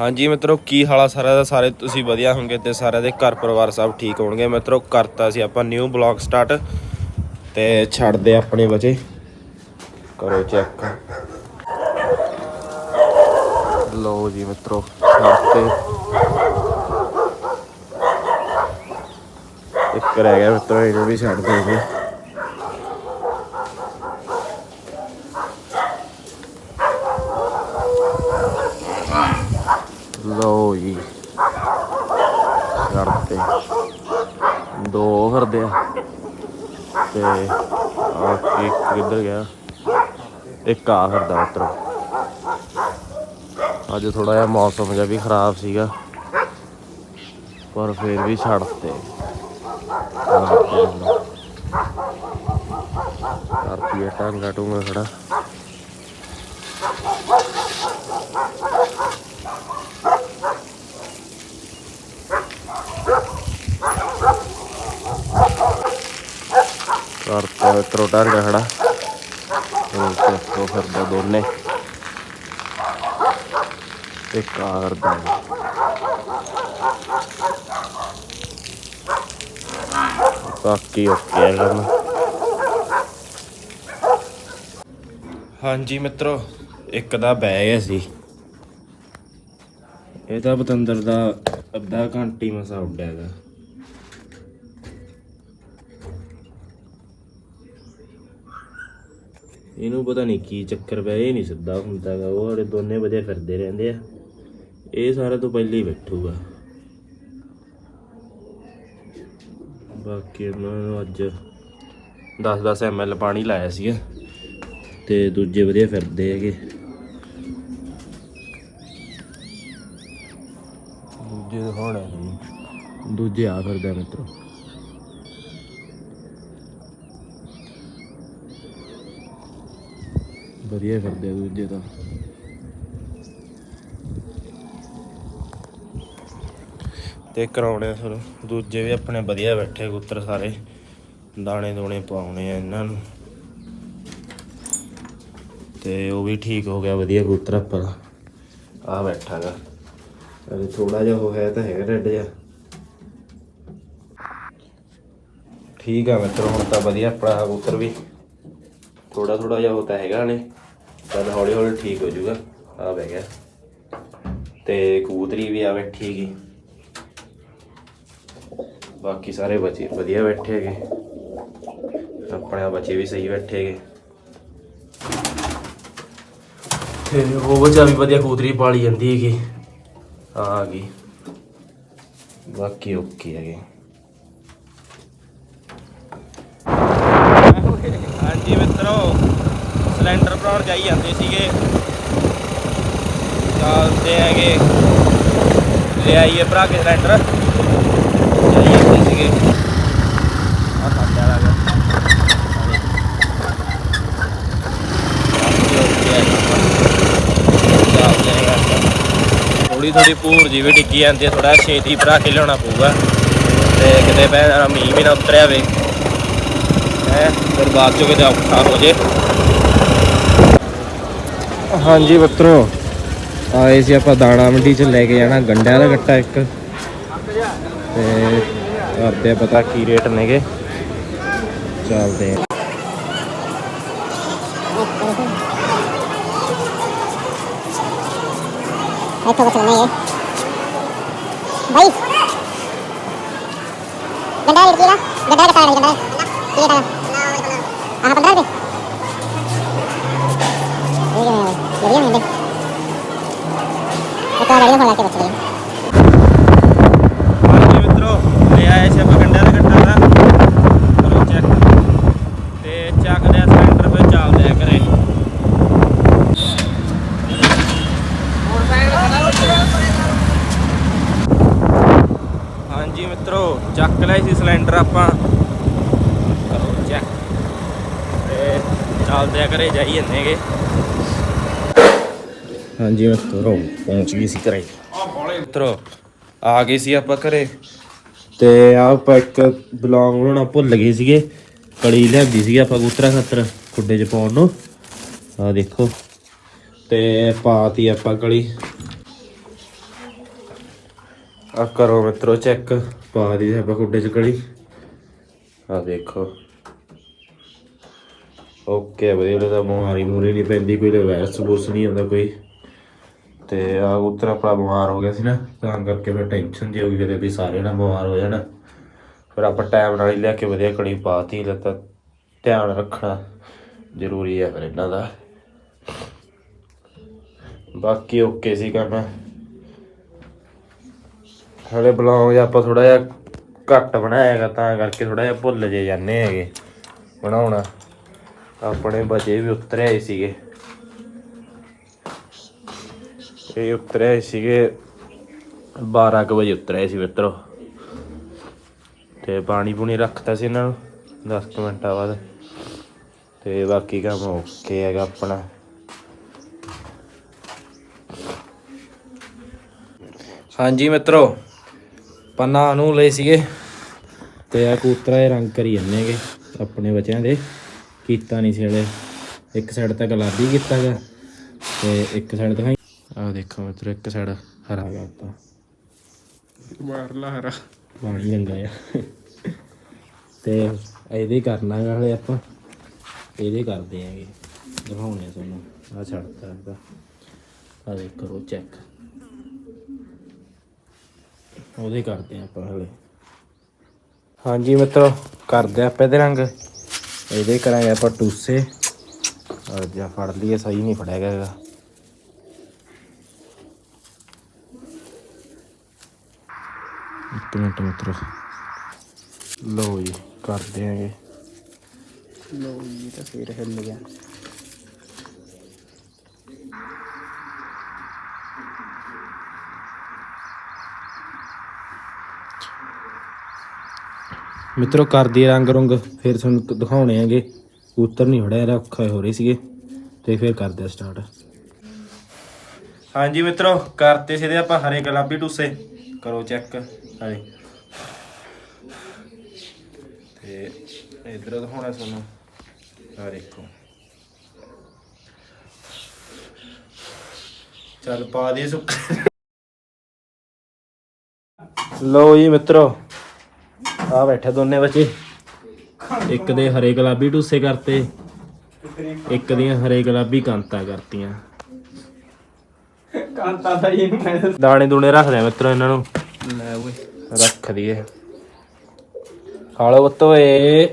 ਹਾਂਜੀ ਮਿੱਤਰੋ, ਕੀ ਹਾਲਾ ਸਾਰਿਆਂ ਦਾ? ਸਾਰੇ ਤੁਸੀਂ ਵਧੀਆ ਹੋਵੋਗੇ ਤੇ ਸਾਰਿਆਂ ਦੇ ਘਰ ਪਰਿਵਾਰ ਸਭ ਠੀਕ ਹੋਣਗੇ ਮਿੱਤਰੋ, ਕਰਤਾ ਸੀ ਆਪਾਂ ਨਿਊ ਬਲੌਗ ਸਟਾਰਟ ਤੇ ਛੱਡਦੇ ਆਪਣੇ ਬਚੇ ਕਰੋ ਚੈੱਕ ਲਓ ਜੀ ਮਿੱਤਰੋ, ਛੱਡਤੇ। ਇੱਕ ਰਹਿ ਗਿਆ ਮਿੱਤਰੋ, ਇਹਨੂੰ ਵੀ ਛੱਡ ਦੇਗੇ ਲਓ ਜੀ ਛੱਡਤੇ ਦੋ ਫਿਰਦੇ ਆ। ਤੇ ਆ ਇੱਕ ਕਿੱਧਰ ਗਿਆ? ਇੱਕ ਆ ਫਿਰਦਾ ਮਿੱਤਰੋ ਅੱਜ ਥੋੜਾ ਜਿਹਾ ਮੌਸਮ ਜਿਹਾ ਵੀ ਖਰਾਬ ਸੀਗਾ। ਪਰ ਫਿਰ ਵੀ ਛੱਡਤੇ ਕਰਤੀ ਟਾਂਗਾ ਟੂੰਗਾ ਖੜਾ। ਕਰਤਾ ਮਿੱਤਰੋ ਟਾਂਗਾ ਖੜਾ। ਉਹ ਚੱਕੋ ਫਿਰਦਾ ਦੋਨੇ। ਤੇ ਕਾਰ ਦਾ। ਬਾਕੀ ਓਕੇ ਹੈ ਕੰਮ ਹਾਂਜੀ ਮਿੱਤਰੋ, ਇੱਕ ਦਾ ਬੈਗ ਹੈ ਸੀ। ਇਹ ਤਾਂ ਬਤੰਦਰ ਦਾ ਅੱਧਾ ਘੰਟੀ ਮਸਾ ਉੱਡਿਆ ਹੈਗਾ ਇਹਨੂੰ ਪਤਾ ਨਹੀਂ ਕੀ ਚੱਕਰ ਪਿਆ, ਇਹ ਨਹੀਂ ਸਿੱਧਾ ਹੁੰਦਾਗਾ ਉਹ ਜਿਹੜੇ ਦੋਨੇ ਵਧੀਆ ਫਿਰਦੇ ਰਹਿੰਦੇ ਆ। ਇਹ ਸਾਰੇ ਤੋਂ ਪਹਿਲੇ ਹੀ ਬੈਠੂਗਾ। ਬਾਕੀ ਉਹਨਾਂ ਨੂੰ ਅੱਜ 10-10 ml ਪਾਣੀ ਲਾਇਆ ਸੀਗਾ, ਤੇ ਦੂਜੇ ਵਧੀਆ ਫਿਰਦੇ ਹੈਗੇ। ਦੂਜੇ ਦਿਖਾਉਣਾ ਸੀ ਦੂਜੇ ਆ ਫਿਰਦਾ ਮਿੱਤਰੋ। ਵਧੀਆ ਕਰਦੇ ਆ ਦੂਜੇ ਤਾਂ। ਤੇ ਕਰਾਉਣੇ ਆ ਫਿਰ ਦੂਜੇ ਵੀ ਆਪਣੇ ਵਧੀਆ ਬੈਠੇ ਕਬੂਤਰ ਸਾਰੇ। ਦਾਣੇ ਦੋਣੇ ਪਾਉਣੇ ਆ ਇਹਨਾਂ ਨੂੰ। ਤੇ ਉਹ ਵੀ ਠੀਕ ਹੋ ਗਿਆ, ਵਧੀਆ ਕਬੂਤਰ ਆਪਾਂ ਦਾ। ਆ ਬੈਠਾਗਾ। ਅਰੇ ਥੋੜਾ ਜਿਹਾ ਹੋ ਹੈ ਤਾਂ ਹੈਗਾ ਡੱਡ ਜਿਹਾ। ਠੀਕ ਆ ਮਿੱਤਰੋ, ਹੁਣ ਤਾਂ ਵਧੀਆ ਆਪਣਾ ਕਬੂਤਰ ਵੀ। ਥੋੜਾ ਥੋੜਾ ਜਿਹਾ ਹੋਤਾ ਹੈਗਾ ਨੇ। ਤਾਂ ਹੌਲੀ ਹੌਲੀ ਠੀਕ ਹੋ ਜਾਊਗਾ। ਆ ਬਹਿ ਗਿਆ। ਤੇ ਕਬੂਤਰੀ ਵੀ ਆ ਬੈਠੀ ਹੈਗੀ ਬਾਕੀ ਸਾਰੇ ਬੱਚੇ ਵਧੀਆ ਬੈਠੇ ਹੈਗੇ। ਆਪਣੇ ਬੱਚੇ ਵੀ ਸਹੀ ਬੈਠੇ ਹੈਗੇ। ਤੇ ਉਹ ਬੱਚਾ ਵੀ ਵਧੀਆ ਕਬੂਤਰੀ ਪਾਲੀ ਜਾਂਦੀ ਹੈਗੀ। ਆ ਆ ਗਈ। ਬਾਕੀ ਓਕੇ ਹੈਗੇ। ਹਾਂਜੀ ਮਿੱਤਰੋ। ਸਿਲੰਡਰ ਭਰਾਉਣ ਜਾਈ ਜਾਂਦੇ ਸੀਗੇ। ਚੱਲਦੇ ਹੈਗੇ ਲੈ ਆਈਏ ਭਰਾ ਕੇ ਸਿਲੰਡਰ। ਜਾਈ ਜਾਂਦੇ ਸੀਗੇ। ਆ ਸਾਡੇ ਵਾਲਾ ਗਿਆ ਥੋੜੀ ਥੋੜੀ ਭੂਰ ਜੀ ਵੀ ਡਿੱਗੀ ਜਾਂਦੀ ਹੈ ਥੋੜਾ ਛੇਤੀ ਭਰਾ ਕੇ ਲਿਆਉਣਾ ਪਊਗਾ। ਤੇ ਕਿਤੇ ਪੈ ਮੀਂਹ ਵੀ ਨਾ ਉਤਰਿਆ ਵੇ ਹੈ, ਫਿਰ ਬਾਅਦ ਚੋਂ ਕਿਤੇ ਔਖਾ ਹੋ ਜੇ। ਹਾਂਜੀ ਮਿੱਤਰੋ ਆਏ ਸੀ ਆਪਾਂ ਦਾਣਾ ਮੰਡੀ ਚ ਲੈ ਕੇ ਜਾਣਾ, ਗੰਡਿਆਂ ਦਾ ਗੱਟਾ ਇੱਕ। ਤੇ ਕਰਦੇ ਪਤਾ ਕੀ ਰੇਟ ਨੇਗੇ। ਚੱਲਦੇ ਆ। ਇੱਥੋਂ ਕੁਛ ਨਹੀਂ ਹੈ ਗੰਡਾ ਰੇਟ ਕੀ ਦਾ। ਗੰਡਾ ਕਿਤਾ ਹੈ ਗੰਡਾ ਕੀ ਰੇਟ ਆਹ 15 ਰੁਪਏ ਇਹ ਕਿਵੇਂ ਹੈ ਵਧੀਆ ਮਿਲਦੇ ਇੱਕ ਵਾਰ ਵਧੀਆ ਖੋਲਾ ਕੇ ਬੱਚੇ ਹਾਂਜੀ ਮਿੱਤਰੋ ਲੈ ਆਏ ਸੀ ਆਪਾਂ ਗੰਡਿਆਂ ਦਾ ਗੱਟਾ ਦਾ ਕਰੋ ਚੈੱਕ ਤੇ ਚੱਕਦੇ ਆ ਸਿਲੰਡਰ ਫਿਰ ਚੱਲਦੇ ਆ ਘਰੇ ਹਾਂਜੀ ਮਿੱਤਰੋ ਚੱਕ ਲਿਆ ਸੀ ਸਿਲੰਡਰ ਆਪਾਂ ਕਰੋ ਚੈੱਕ ਤੇ ਚੱਲਦੇ ਆ ਘਰੇ, ਜਾਈ ਜਾਂਦੇਗੇ ਹਾਂਜੀ, ਮਿੱਤਰੋ, ਪਹੁੰਚ ਗਈ ਸੀ ਘਰੇ। ਮਿੱਤਰੋ, ਆ ਗਏ ਸੀ ਆਪਾਂ ਘਰੇ। ਤੇ ਆਹ ਆਪਾਂ ਇੱਕ ਬਲੌਂਗ ਬਣਾਉਣਾ ਭੁੱਲ ਗਏ ਸੀਗੇ। ਕੜੀ ਲਿਆਂਦੀ ਸੀਗੀ ਆਪਾਂ ਕਬੂਤਰਾਂ ਖਤਰ, ਖੁੱਡੇ 'ਚ ਪਾਉਣ ਨੂੰ। ਆ ਦੇਖੋ। ਤੇ ਪਾਤੀ ਆਪਾਂ ਕਲੀ ਆ ਕਰੋ ਮਿੱਤਰੋ, ਚੈੱਕ। ਪਾ ਦੀ ਆਪਾਂ ਖੁੱਡੇ ਚ ਕਲੀ ਆ ਦੇਖੋ। ਓਕੇ ਵਧੀਆ ਲੱਗਦਾ, ਬਿਮਾਰੀ ਮੂਰੀ ਨਹੀਂ ਪੈਂਦੀ, ਕੋਈ ਵਾਇਰਸ ਬੁਰਸ ਨਹੀਂ ਹੁੰਦਾ ਕੋਈ। ਤੇ ਆ ਉਤਰਾ ਆਪਣਾ ਬਿਮਾਰ ਹੋ ਗਿਆ ਸੀ ਨਾ, ਤਾਂ ਕਰਕੇ ਫਿਰ ਟੈਨਸ਼ਨ ਜੀ ਹੋ ਗਈ ਕਿਤੇ ਵੀ ਸਾਰੇ ਨਾ ਬਿਮਾਰ ਹੋ ਜਾਣ। ਫਿਰ ਆਪਾਂ ਟਾਈਮ ਨਾਲ ਹੀ ਲੈ ਕੇ ਵਧੀਆ ਕੜੀ ਪਾਤੀ ਲੱਤਾ ਧਿਆਨ ਰੱਖਣਾ ਜ਼ਰੂਰੀ ਹੈ ਫਿਰ ਇਹਨਾਂ ਦਾ। ਬਾਕੀ ਓਕੇ ਸੀ ਕੰਮ ਹਲੇ ਬਲੌਗ ਆਪਾਂ ਥੋੜਾ ਜਿਹਾ ਘੱਟ ਬਣਾਇਆ ਹੈਗਾ ਤਾਂ ਕਰਕੇ ਥੋੜਾ ਜਿਹਾ ਭੁੱਲ ਜੇ ਜਾਂਦੇ ਹੈਗੇ। ਬਣਾਉਣਾ। ਆਪਣੇ ਬਚੇ ਵੀ ਉਤਰੇ ਆਏ ਸੀਗੇ। ਇਹ ਉਤਰੇ ਆਏ ਸੀਗੇ 12 ਕੁ ਵਜੇ ਉਤਰੇ ਸੀ ਮਿੱਤਰੋ। ਤੇ ਪਾਣੀ ਪੂਣੀ ਰੱਖਤਾ ਸੀ ਇਹਨਾਂ ਨੂੰ 10 ਕੁ ਮਿੰਟਾਂ ਬਾਅਦ। ਤੇ ਬਾਕੀ ਕੰਮ ਓਕੇ ਹੈਗਾ ਆਪਣਾ। ਹਾਂਜੀ ਮਿੱਤਰੋ। ਪੰਨਾ ਨੂੰ ਲਏ ਸੀਗੇ ਤੇ ਆ ਕੂਤਰਾ ਇਹ ਰੰਗ ਕਰੀ ਜਾਂਦੇ ਹੈਗੇ ਆਪਣੇ ਬੱਚਿਆਂ ਦੇ। ਕੀਤਾ ਨਹੀਂ ਸੀ ਹਲੇ। ਇੱਕ ਸਾਈਡ ਤਾਂ ਗੁਲਾਬੀ ਕੀਤਾ ਗਾ ਤੇ ਇੱਕ ਸਾਈਡ ਦਿਖਾਈ। ਆ ਦੇਖੋ ਮਿੱਤਰੋ ਇੱਕ ਸਾਈਡ ਹਰਾ ਕਰਤਾ ਮਾਰ ਲਾ ਹਰਾ। ਪਾਣੀ ਰੰਗਾ ਆ। ਤੇ ਇਹਦੇ ਕਰਨਾ ਹਲੇ ਆਪਾਂ। ਇਹਦੇ ਕਰਦੇ ਆਂਗੇ ਦਿਖਾਉਣੇ ਤੁਹਾਨੂੰ। ਆ ਛੱਡਤਾ ਇਹਦਾ। ਆ ਦੇਖ ਕਰੋ ਚੈੱਕ ਉਹਦੇ ਕਰਦੇ ਆ ਆਪਾਂ ਹਲੇ। ਹਾਂਜੀ ਮਿੱਤਰੋ ਕਰਦੇ ਆਪਾਂ ਇਹਦੇ ਰੰਗ। ਇਹਦੇ ਕਰਾਂਗੇ ਆਪਾਂ ਟੂਸੇ। ਔਰ ਜਾਂ ਫੜ ਲਈਏ ਸਹੀ ਨਹੀਂ ਫੜਿਆ ਗਿਆ ਹੈਗਾ। ਇੱਕ ਮਿੰਟ ਮਿੱਤਰੋ। ਲਓ ਜੀ ਕਰਦੇ ਆਂਗੇ। ਲੋ ਜੀ ਤਾਂ ਫੇਰ ਹਿੱਲ ਗਿਆ। ਮਿੱਤਰੋ ਕਰਦੀ ਰੰਗ ਰੁੰਗ ਫਿਰ ਤੁਹਾਨੂੰ ਦਿਖਾਉਣੇ ਆਂਗੇ ਕਬੂਤਰ ਨਹੀਂ ਫੜਿਆ ਇਹਦਾ ਔਖਾ ਹੋ ਰਹੇ ਸੀਗੇ। ਤੇ ਫਿਰ ਕਰਦੇ ਆ ਸਟਾਰਟ ਹਾਂਜੀ ਮਿੱਤਰੋ ਕਰਤੇ ਸਿੱਧੇ ਆਪਾਂ ਹਰੇ ਗੁਲਾਬੀ ਟੂਸੇ। ਕਰੋ ਚੈੱਕ ਹਾਂਜੀ। ਤੇ ਇਧਰ ਦਿਖਾਉਣਾ ਤੁਹਾਨੂੰ। ਆ ਦੇਖੋ। ਚੱਲ ਪਾ ਦੇ ਸੁੱਕ ਲੋ ਜੀ ਮਿੱਤਰੋ ਆ ਬੈਠੇ ਦੋਨੇ ਬੱਚੇ। ਇੱਕ ਦੇ ਹਰੇ ਗੁਲਾਬੀ ਟੂਸੇ ਕਰਤੇ ਇੱਕ ਦੀਆਂ ਹਰੇ ਗੁਲਾਬੀ ਕਾਂਤਾ ਕਰਤੀਆਂ। ਕਾਂਤਾ ਦਾ ਇਹਨੂੰ ਮੈਂ ਦਾਣੇ ਦੂਣੇ ਰੱਖਦੇ ਆ ਮਿੱਤਰੋ ਇਹਨਾਂ ਨੂੰ। ਲੈ ਓਏ। ਰੱਖ ਦਈਏ। ਖਾਲੋ ਬੱਤੋ ਏ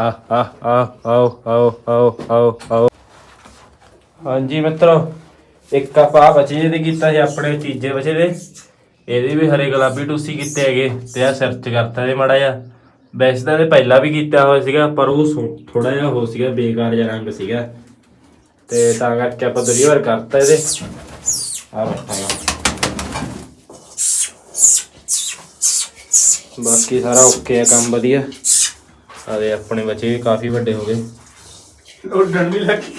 ਆ ਆ ਆ ਆਓ ਆਓ ਆਓ ਆਓ ਆਓ। ਹਾਂਜੀ ਮਿੱਤਰੋ ਇੱਕ ਆਪਾ ਬਚੇ ਜਿਹਦੇ ਕੀਤਾ ਸੀ ਆਪਣੇ ਤੀਜੇ ਬਚੇ ਦੇ। ਇਹਦੇ ਵੀ ਹਰੇ ਗੁਲਾਬੀ ਟੂਸੀ ਕੀਤੇ ਹੈਗੇ ਤੇ ਆ ਸਰਚ ਕਰਤਾ ਇਹ ਮੜਾ ਜਾ ਵੈਸੇ ਤਾਂ ਇਹ ਪਹਿਲਾਂ ਵੀ ਕੀਤਾ ਹੋਇਆ ਸੀਗਾ, ਪਰ ਉਹ ਥੋੜਾ ਜਿਹਾ ਹੋ ਸੀਗਾ, ਬੇਕਾਰ ਜਿਹਾ ਰੰਗ ਸੀਗਾ। ਤੇ ਤਾਂ ਕਰਕੇ ਆਪਾਂ ਦੂਰੀ ਵਾਰ ਕਰਤਾ ਇਹਦੇ। ਆ ਬੈਠਾ ਬਾਕੀ ਸਾਰਾ ਓਕੇ ਆ, ਕੰਮ ਵਧੀਆ। ਆਦੇ ਆਪਣੇ ਬੱਚੇ ਵੀ ਕਾਫੀ ਵੱਡੇ ਹੋ ਗਏ। ਉੱਡਣ ਵੀ ਲੱਗੀ।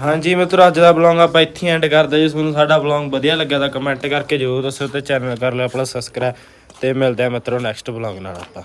ਹਾਂਜੀ, ਮਿੱਤਰੋ, ਅੱਜ ਦਾ ਬਲੌਗ ਆਪਾਂ ਇੱਥੇ ਐਂਡ ਕਰਦੇ ਜੀ। ਤੁਹਾਨੂੰ ਸਾਡਾ ਬਲੌਗ ਵਧੀਆ ਲੱਗਿਆ ਤਾਂ ਕਮੈਂਟ ਕਰਕੇ ਜ਼ਰੂਰ ਦੱਸੋ ਤੇ ਚੈਨਲ ਕਰ ਲਿਓ ਆਪਣਾ ਸਬਸਕ੍ਰਾਈਬ ਤੇ ਮਿਲਦੇ ਆ ਮਿੱਤਰੋ ਨੈਕਸਟ ਬਲੌਗ ਨਾਲ ਆਪਾਂ।